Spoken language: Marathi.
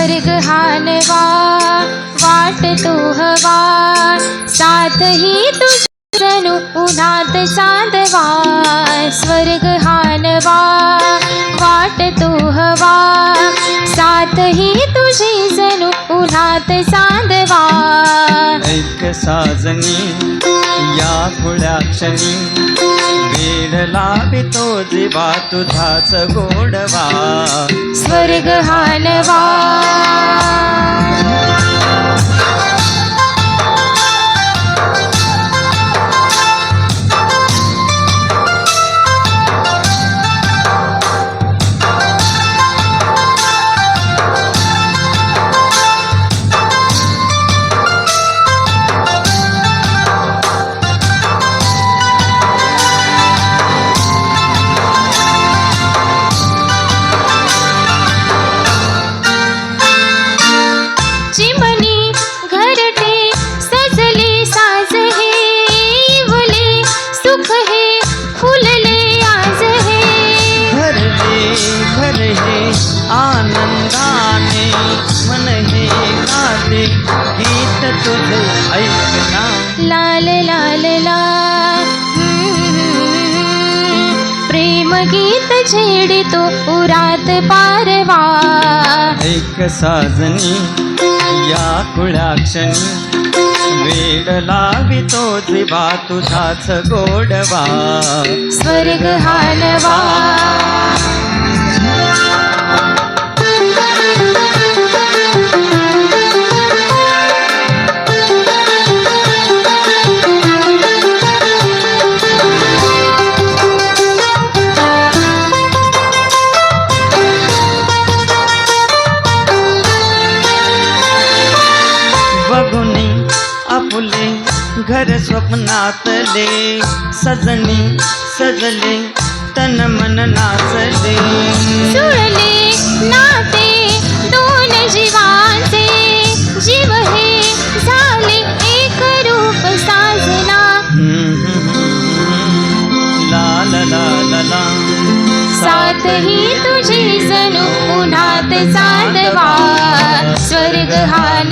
स्वर्ग हानवा वाट तो हवा साथ ही तुझ जणू उन्हात चांदवा. स्वर्ग हानवा वाट तो हवा साथ ही तुझी जणू उन्हात चांदवा. ऐक साजनी या खुळ्या क्षणी वेड लावितो जीवा तुझाच गोडवा. स्वर्ग हानवा तुझे ऐकना लाल लाल लाल. प्रेम गीत छेडितो उरात पारवा. ऐक साजनी या खुळ्या क्षणी वेड लावितो जीवा तुझाच गोडवा. स्वर्ग हानवा घर स्वप्नातले सजनी सजले तन मन नाचले. जुळले नाते दोन जीवांचे जीव हे झाले एक रूप साजला ला ला ला ला ला. साथ ही तुझी जणू उन्हात साधवा स्वर्ग हा